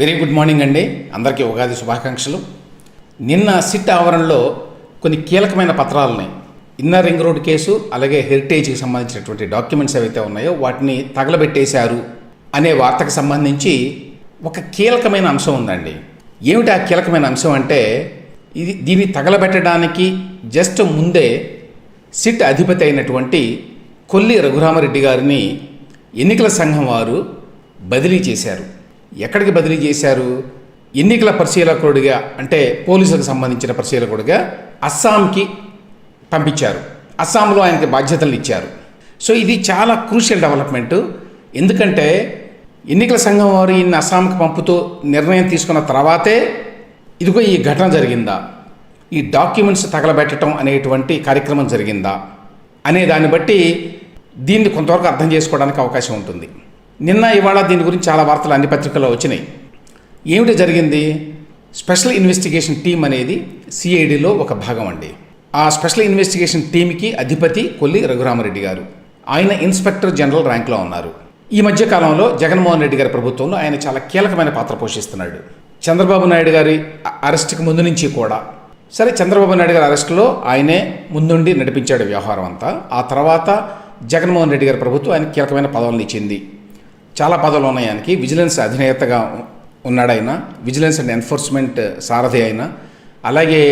Very good morning అండి. అందరికీ ఉగాది శుభాకాంక్షలు. నిన్న సిట్ ఆవరణలో కొన్ని కీలకమైన పత్రాలని ఇన్నర్ రింగ్ రోడ్ కేసు అలాగే హెరిటేజ్కి సంబంధించినటువంటి డాక్యుమెంట్స్ ఏవైతే ఉన్నాయో వాటిని తగలబెట్టేశారు అనే వార్తకు సంబంధించి ఒక కీలకమైన అంశం ఉందండి. ఏమిటి ఆ కీలకమైన అంశం అంటే ఇది దీన్ని తగలబెట్టడానికి జస్ట్ ముందే సిట్ అధిపతి అయినటువంటి కొల్లి రఘురామరెడ్డి గారిని ఎన్నికల సంఘం వారు బదిలీ చేశారు. ఎక్కడికి బదిలీ చేశారు? ఎన్నికల పరిశీలకుడిగా అంటే పోలీసులకు సంబంధించిన పరిశీలకుడిగా అస్సాంకి పంపించారు. అస్సాంలో ఆయనకి బాధ్యతలు ఇచ్చారు. సో ఇది చాలా క్రూషియల్ డెవలప్మెంట్. ఎందుకంటే ఎన్నికల సంఘం వారు ఈయన అస్సాంకి పంపుతూ నిర్ణయం తీసుకున్న తర్వాతే ఇదిగో ఈ ఘటన జరిగిందా? ఈ డాక్యుమెంట్స్ తగలబెట్టడం అనేటువంటి కార్యక్రమం జరిగిందా? అనే దాన్ని బట్టి దీన్ని కొంతవరకు అర్థం చేసుకోవడానికి అవకాశం ఉంటుంది. నిన్న ఇవాళ దీని గురించి చాలా వార్తలు అన్ని పత్రికల్లో వచ్చినాయి. ఏమిటి జరిగింది? స్పెషల్ ఇన్వెస్టిగేషన్ టీం అనేది సిఐడిలో ఒక భాగం అండి. ఆ స్పెషల్ ఇన్వెస్టిగేషన్ టీంకి అధిపతి కొల్లి రఘురామరెడ్డి గారు. ఆయన ఇన్స్పెక్టర్ జనరల్ ర్యాంక్లో ఉన్నారు. ఈ మధ్య కాలంలో జగన్మోహన్ రెడ్డి గారి ప్రభుత్వంలో ఆయన చాలా కీలకమైన పాత్ర పోషిస్తున్నాడు. చంద్రబాబు నాయుడు గారి అరెస్ట్కి ముందు నుంచి కూడా. సరే చంద్రబాబు నాయుడు గారి అరెస్టులో ఆయనే ముందుండి నడిపించాడు వ్యవహారం అంతా. ఆ తర్వాత జగన్మోహన్ రెడ్డి గారి ప్రభుత్వం ఆయన కీలకమైన పదవులను ఇచ్చింది. చాలా పదవులు ఉన్నాయి ఆయనకి. విజిలెన్స్ అధినేతగా ఉన్నాడు ఆయన విజిలెన్స్ అండ్ ఎన్ఫోర్స్మెంట్ సారథి ఆయన. అలాగే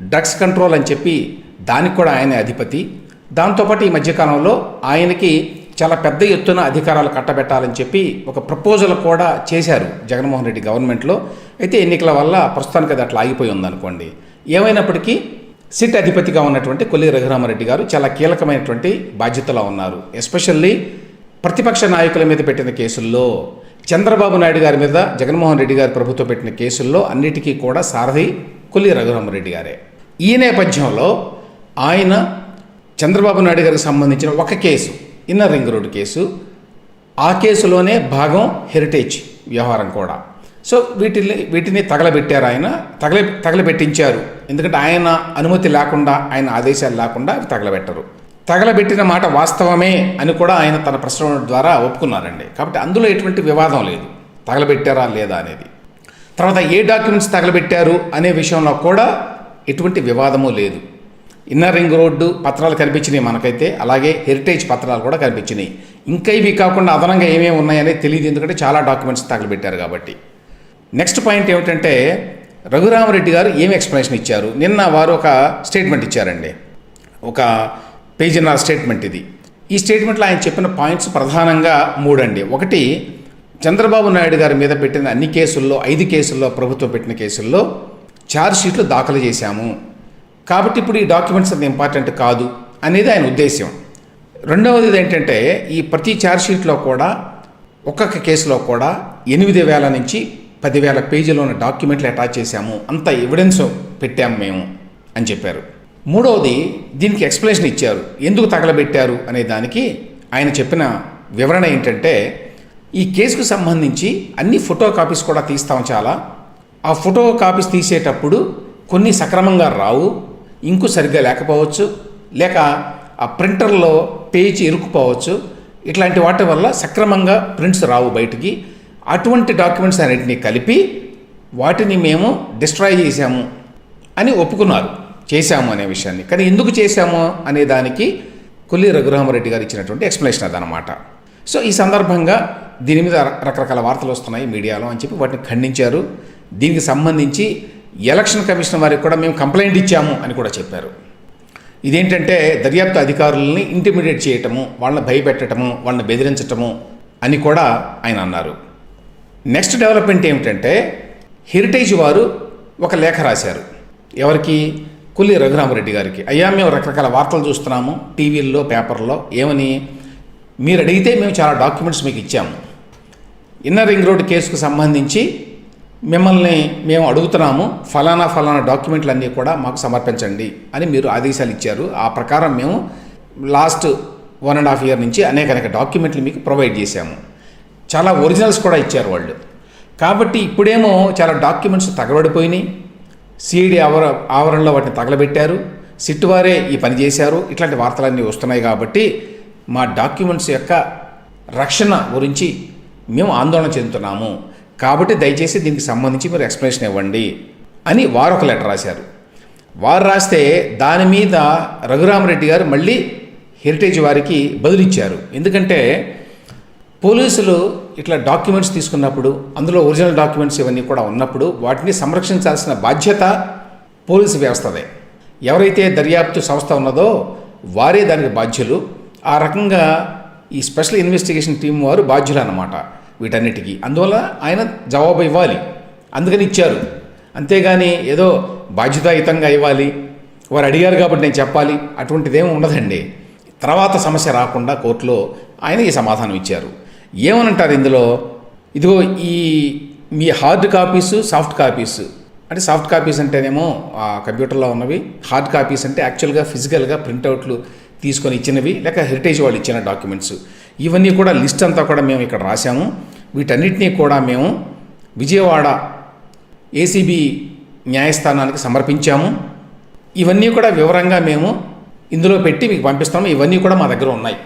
డ్రగ్స్ కంట్రోల్ అని చెప్పి దానికి కూడా ఆయన అధిపతి. దాంతోపాటు ఈ మధ్యకాలంలో ఆయనకి చాలా పెద్ద ఎత్తున అధికారాలు కట్టబెట్టాలని చెప్పి ఒక ప్రపోజల్ కూడా చేశారు జగన్మోహన్ రెడ్డి గవర్నమెంట్లో. అయితే ఎన్నికల వల్ల ప్రస్తుతానికి అది అట్లా ఆగిపోయి ఉందనుకోండి. ఏమైనప్పటికీ సిట్ అధిపతిగా ఉన్నటువంటి కొల్లి రఘురామరెడ్డి గారు చాలా కీలకమైనటువంటి బాధ్యతలో ఉన్నారు. ఎస్పెషల్లీ ప్రతిపక్ష నాయకుల మీద పెట్టిన కేసుల్లో చంద్రబాబు నాయుడు గారి మీద జగన్మోహన్ రెడ్డి గారి ప్రభుత్వం పెట్టిన కేసుల్లో అన్నిటికీ కూడా సారథి కొల్లి రఘురామరెడ్డి గారే. ఈ నేపథ్యంలో ఆయన చంద్రబాబు నాయుడు గారికి సంబంధించిన ఒక case inner ring road case ఆ కేసులోనే భాగం హెరిటేజ్ వ్యవహారం కూడా. సో వీటిని వీటిని తగలబెట్టారు ఆయన తగల తగలబెట్టించారు. ఎందుకంటే ఆయన అనుమతి లేకుండా ఆయన ఆదేశాలు లేకుండా అవి తగలబెట్టరు. తగలబెట్టిన మాట వాస్తవమే అని కూడా ఆయన తన ప్రశ్న ద్వారా ఒప్పుకున్నారండి. కాబట్టి అందులో ఎటువంటి వివాదం లేదు. తగలబెట్టారా లేదా అనేది. తర్వాత ఏ డాక్యుమెంట్స్ తగలబెట్టారు అనే విషయంలో కూడా ఎటువంటి వివాదము లేదు. ఇన్నర్ రింగ్ రోడ్డు పత్రాలు కనిపించినాయి మనకైతే. అలాగే హెరిటేజ్ పత్రాలు కూడా కనిపించినాయి. ఇంకా ఇవి కాకుండా అదనంగా ఏమేమి ఉన్నాయనేది తెలియదు ఎందుకంటే చాలా డాక్యుమెంట్స్ తగలబెట్టారు కాబట్టి. నెక్స్ట్ పాయింట్ ఏమిటంటే రఘురామరెడ్డి గారు ఏమి ఎక్స్ప్లెనేషన్ ఇచ్చారు? నిన్న వారు ఒక స్టేట్మెంట్ ఇచ్చారండి. ఒక పేజీన్నర స్టేట్మెంట్ ఇది. ఈ స్టేట్మెంట్లో ఆయన చెప్పిన పాయింట్స్ ప్రధానంగా మూడండి. ఒకటి చంద్రబాబు నాయుడు గారి మీద పెట్టిన అన్ని కేసుల్లో ఐదు కేసుల్లో ప్రభుత్వం పెట్టిన కేసుల్లో ఛార్జ్ షీట్లు దాఖలు చేశాము. కాబట్టి ఇప్పుడు ఈ డాక్యుమెంట్స్ అంత ఇంపార్టెంట్ కాదు అనేది ఆయన ఉద్దేశ్యం. రెండవది ఏంటంటే ఈ ప్రతి ఛార్జ్ షీట్లో కూడా ఒక్కొక్క కేసులో కూడా ఎనిమిది వేల నుంచి పదివేల పేజీలో ఉన్న డాక్యుమెంట్లు అటాచ్ చేశాము. అంత ఎవిడెన్స్ పెట్టాము మేము అని చెప్పారు. మూడవది దీనికి ఎక్స్ప్లెనేషన్ ఇచ్చారు. ఎందుకు తగలబెట్టారు అనే దానికి ఆయన చెప్పిన వివరణ ఏంటంటే ఈ కేసుకు సంబంధించి అన్ని ఫోటో కాపీస్ కూడా తీస్తాం చాలా. ఆ ఫోటో కాపీస్ తీసేటప్పుడు కొన్ని సక్రమంగా రావు ఇంకు సరిగ్గా లేకపోవచ్చు లేక ఆ ప్రింటర్లో పేజీ ఇరుక్కుపోవచ్చు. ఇట్లాంటి వాటి వల్ల సక్రమంగా ప్రింట్స్ రావు బయటికి. అటువంటి డాక్యుమెంట్స్ అన్నింటినీ కలిపి వాటిని మేము డిస్ట్రాయ్ చేశాము అని ఒప్పుకున్నారు. చేశాము అనే విషయాన్ని. కానీ ఎందుకు చేశాము అనే దానికి కొల్లి రఘురామరెడ్డి గారు ఇచ్చినటువంటి ఎక్స్ప్లెనేషన్ అదనమాట. సో ఈ సందర్భంగా దీని మీద రకరకాల వార్తలు వస్తున్నాయి మీడియాలో అని చెప్పి వాటిని ఖండించారు. దీనికి సంబంధించి ఎలక్షన్ కమిషన్ వారికి కూడా మేము కంప్లైంట్ ఇచ్చాము అని కూడా చెప్పారు. ఇదేంటంటే దర్యాప్తు అధికారులని ఇంటిమిడియేట్ చేయటము వాళ్ళని భయపెట్టడము వాళ్ళని బెదిరించటము అని కూడా ఆయన అన్నారు. నెక్స్ట్ డెవలప్మెంట్ ఏమిటంటే హెరిటేజ్ వారు ఒక లేఖ రాశారు. ఎవరికి? కుల్లి రఘురామరెడ్డి గారికి. అయ్యా మేము రకరకాల వార్తలు చూస్తున్నాము టీవీల్లో పేపర్లో. ఏమని? మీరు అడిగితే మేము చాలా డాక్యుమెంట్స్ మీకు ఇచ్చాము. ఇన్నర్ రింగ్ రోడ్ కేసుకు సంబంధించి మిమ్మల్ని మేము అడుగుతున్నాము ఫలానా ఫలానా డాక్యుమెంట్లు అన్నీ కూడా మాకు సమర్పించండి అని మీరు ఆదేశాలు ఇచ్చారు. ఆ ప్రకారం మేము last one and half year నుంచి అనేక అనేక డాక్యుమెంట్లు మీకు ప్రొవైడ్ చేశాము. చాలా ఒరిజినల్స్ కూడా ఇచ్చారు వాళ్ళు. కాబట్టి ఇప్పుడేమో చాలా డాక్యుమెంట్స్ తగబడిపోయినాయి. సిఐడి ఆవర ఆవరణలో వాటిని తగలబెట్టారు. సిట్ వారే ఈ పని చేశారు. ఇట్లాంటి వార్తలన్నీ వస్తున్నాయి కాబట్టి మా డాక్యుమెంట్స్ యొక్క రక్షణ గురించి మేము ఆందోళన చెందుతున్నాము. కాబట్టి దయచేసి దీనికి సంబంధించి మీరు ఎక్స్ప్లెనేషన్ ఇవ్వండి అని వారు ఒక లెటర్ రాశారు. వారు రాస్తే దాని మీద రఘురామరెడ్డి గారు మళ్ళీ హెరిటేజ్ వారికి బదులిచ్చారు. ఎందుకంటే పోలీసులు ఇట్లా డాక్యుమెంట్స్ తీసుకున్నప్పుడు అందులో ఒరిజినల్ డాక్యుమెంట్స్ ఇవన్నీ కూడా ఉన్నప్పుడు వాటిని సంరక్షించాల్సిన బాధ్యత పోలీసు వ్యవస్థదే. ఎవరైతే దర్యాప్తు సంస్థ ఉన్నదో వారే దానికి బాధ్యులు. ఆ రకంగా ఈ స్పెషల్ ఇన్వెస్టిగేషన్ టీం వారు బాధ్యులు అన్నమాట వీటన్నిటికీ. అందువల్ల ఆయన జవాబు ఇవ్వాలి. అందుకని ఇచ్చారు. అంతేగాని ఏదో బాధ్యతాయుతంగా ఇవ్వాలి. వారు అడిగారు కాబట్టి నేను చెప్పాలి. అటువంటిదేమి ఉండదండి. తర్వాత సమస్య రాకుండా కోర్టులో ఆయన ఈ సమాధానం ఇచ్చారు. ఏమనంటారు ఇందులో? ఇదిగో ఈ మీ హార్డ్ కాపీస్ సాఫ్ట్ కాపీస్ అంటే సాఫ్ట్ కాపీస్ అంటేనేమో ఆ కంప్యూటర్లో ఉన్నవి. హార్డ్ కాపీస్ అంటే యాక్చువల్గా ఫిజికల్గా ప్రింట్అవుట్లు తీసుకొని ఇచ్చినవి లేక హెరిటేజ్ వాళ్ళు ఇచ్చిన డాక్యుమెంట్స్ ఇవన్నీ కూడా లిస్ట్ అంతా కూడా మేము ఇక్కడ రాసాము వీటన్నిటినీ కూడా మేము విజయవాడ ఏసీబీ న్యాయస్థానానికి సమర్పించాము. ఇవన్నీ కూడా వివరంగా మేము ఇందులో పెట్టి మీకు పంపిస్తాము. ఇవన్నీ కూడా మా దగ్గర ఉన్నాయి.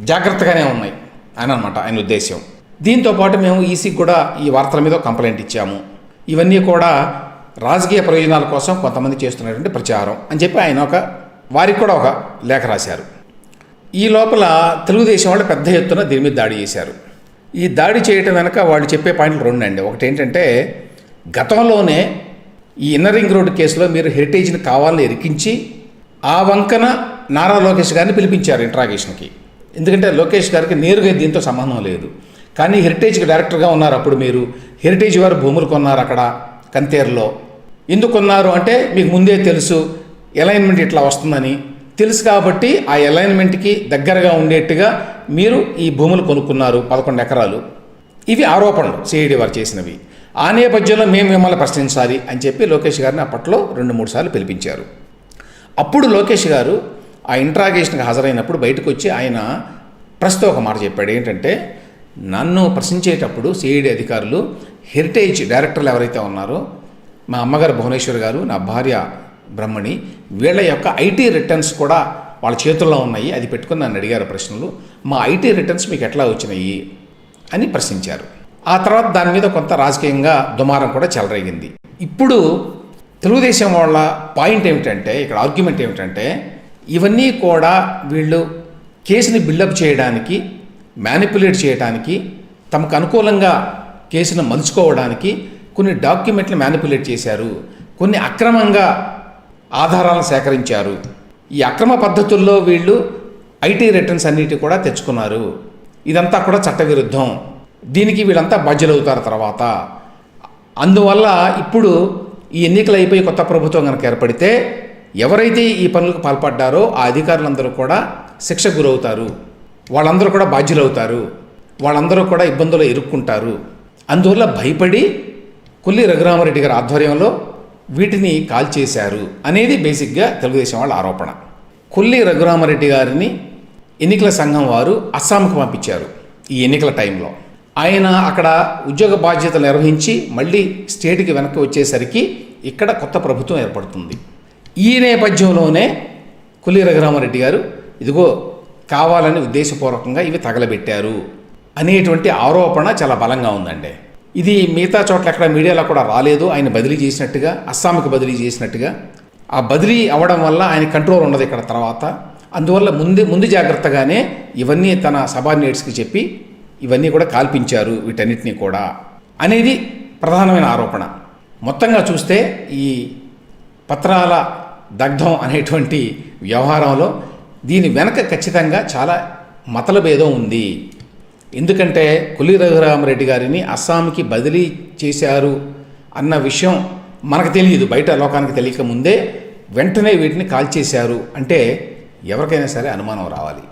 జాగ్రత్తగానే ఉన్నాయి. అని అనమాట ఆయన ఉద్దేశం దీంతో పాటు మేము ఈసీకి కూడా ఈ వార్తల మీద కంప్లైంట్ ఇచ్చాము. ఇవన్నీ కూడా రాజకీయ ప్రయోజనాల కోసం కొంతమంది చేస్తున్నటువంటి ప్రచారం అని చెప్పి ఆయన ఒక వారికి కూడా ఒక లేఖ రాశారు. ఈ లోపల తెలుగుదేశం వాళ్ళు పెద్ద ఎత్తున దీని మీద దాడి చేశారు. ఈ దాడి చేయటం వెనక వాళ్ళు చెప్పే పాయింట్లు రెండు అండి ఒకటి ఏంటంటే గతంలోనే ఈ ఇన్నర్ రింగ్ రోడ్డు కేసులో మీరు హెరిటేజ్ని కావాలని ఇరికించి ఆ వంకన నారా లోకేష్ గారిని పిలిపించారు ఇంట్రాగేషన్కి. ఎందుకంటే లోకేష్ గారికి నేరుగా దీంతో సంబంధం లేదు. కానీ హెరిటేజ్కి డైరెక్టర్గా ఉన్నారు అప్పుడు మీరు. హెరిటేజ్ వారు భూములు కొన్నారు అక్కడ కంతేరులో. ఎందుకు కొన్నారు అంటే మీకు ముందే తెలుసు అలైన్మెంట్ ఇట్లా వస్తుందని. తెలుసు కాబట్టి ఆ అలైన్మెంట్కి దగ్గరగా ఉండేట్టుగా మీరు ఈ భూములు కొనుక్కున్నారు పదకొండు ఎకరాలు. ఇవి ఆరోపణలు సిఐడి వారు చేసినవి. ఆ నేపథ్యంలో మేము మిమ్మల్ని ప్రశ్నించాలి అని చెప్పి లోకేష్ గారిని అప్పట్లో రెండు మూడు సార్లు పిలిపించారు. అప్పుడు లోకేష్ గారు ఆ ఇంట్రాగేషన్కి హాజరైనప్పుడు బయటకు వచ్చి ఆయన ప్రస్తుతం ఒక మాట చెప్పాడు. ఏంటంటే నన్ను ప్రశ్నించేటప్పుడు సిఐడి అధికారులు హెరిటేజ్ డైరెక్టర్లు ఎవరైతే ఉన్నారో మా అమ్మగారు భువనేశ్వర్ గారు నా భార్య బ్రహ్మణి వీళ్ళ యొక్క ఐటీ రిటర్న్స్ కూడా వాళ్ళ చేతుల్లో ఉన్నాయి. అది పెట్టుకుని నన్ను అడిగారు ప్రశ్నలు. మా ఐటీ రిటర్న్స్ మీకు ఎట్లా వచ్చినాయి? అని ప్రశ్నించారు. ఆ తర్వాత దాని మీద కొంత రాజకీయంగా దుమారం కూడా చెలరేగింది. ఇప్పుడు తెలుగుదేశం వాళ్ళ పాయింట్ ఏమిటంటే ఇక్కడ ఆర్గ్యుమెంట్ ఏమిటంటే ఇవన్నీ కూడా వీళ్ళు కేసుని బిల్డప్ చేయడానికి మ్యానిపులేట్ చేయడానికి తమకు అనుకూలంగా కేసును మలుచుకోవడానికి కొన్ని డాక్యుమెంట్లు మ్యానిపులేట్ చేశారు. కొన్ని అక్రమంగా ఆధారాలను సేకరించారు. ఈ అక్రమ పద్ధతుల్లో వీళ్ళు ఐటీ రిటర్న్స్ అన్నిటి కూడా తెచ్చుకున్నారు. ఇదంతా కూడా చట్టవిరుద్ధం. దీనికి వీళ్ళంతా బాధ్యులవుతారు తర్వాత. అందువల్ల ఇప్పుడు ఈ ఎన్నికలు అయిపోయి కొత్త ప్రభుత్వం కనుక ఏర్పడితే ఎవరైతే ఈ పనులకు పాల్పడ్డారో ఆ అధికారులందరూ కూడా శిక్ష గురవుతారు. వాళ్ళందరూ కూడా బాధ్యులవుతారు. వాళ్ళందరూ కూడా ఇబ్బందులు ఇరుక్కుంటారు. అందువల్ల భయపడి కొల్లి రఘురామరెడ్డి గారి ఆధ్వర్యంలో వీటిని కాల్ చేశారు అనేది బేసిక్గా తెలుగుదేశం వాళ్ళ ఆరోపణ. కొల్లి రఘురామరెడ్డి గారిని ఎన్నికల సంఘం వారు అస్సాంకు పంపించారు ఈ ఎన్నికల టైంలో. ఆయన అక్కడ ఉద్యోగ బాధ్యతలు నిర్వహించి మళ్ళీ స్టేట్కి వెనక్కి వచ్చేసరికి ఇక్కడ కొత్త ప్రభుత్వం ఏర్పడుతుంది. ఈ నేపథ్యంలోనే కొల్లి రఘురామరెడ్డి గారు ఇదిగో కావాలని ఉద్దేశపూర్వకంగా ఇవి తగలబెట్టారు అనేటువంటి ఆరోపణ చాలా బలంగా ఉందండి. ఇది మిగతా చోట్ల ఎక్కడ మీడియాలో కూడా రాలేదు. ఆయన బదిలీ చేసినట్టుగా అస్సాంకి బదిలీ చేసినట్టుగా. ఆ బదిలీ అవ్వడం వల్ల ఆయన కంట్రోల్ ఉండదు ఇక్కడ తర్వాత. అందువల్ల ముందు ముందు జాగ్రత్తగానే ఇవన్నీ తన సబార్డినేట్స్కి చెప్పి ఇవన్నీ కూడా కాల్పించారు వీటన్నిటినీ కూడా అనేది ప్రధానమైన ఆరోపణ. మొత్తంగా చూస్తే ఈ పత్రాల దగ్ధం అనేటువంటి వ్యవహారంలో దీని వెనక ఖచ్చితంగా చాలా మతలభేదం ఉంది. ఎందుకంటే కొల్లి రఘురామరెడ్డి గారిని అస్సాంకి బదిలీ చేశారు అన్న విషయం మనకు తెలియదు. బయట లోకానికి తెలియక ముందే వెంటనే వీటిని కాల్చేశారు. అంటే ఎవరికైనా సరే అనుమానం రావాలి.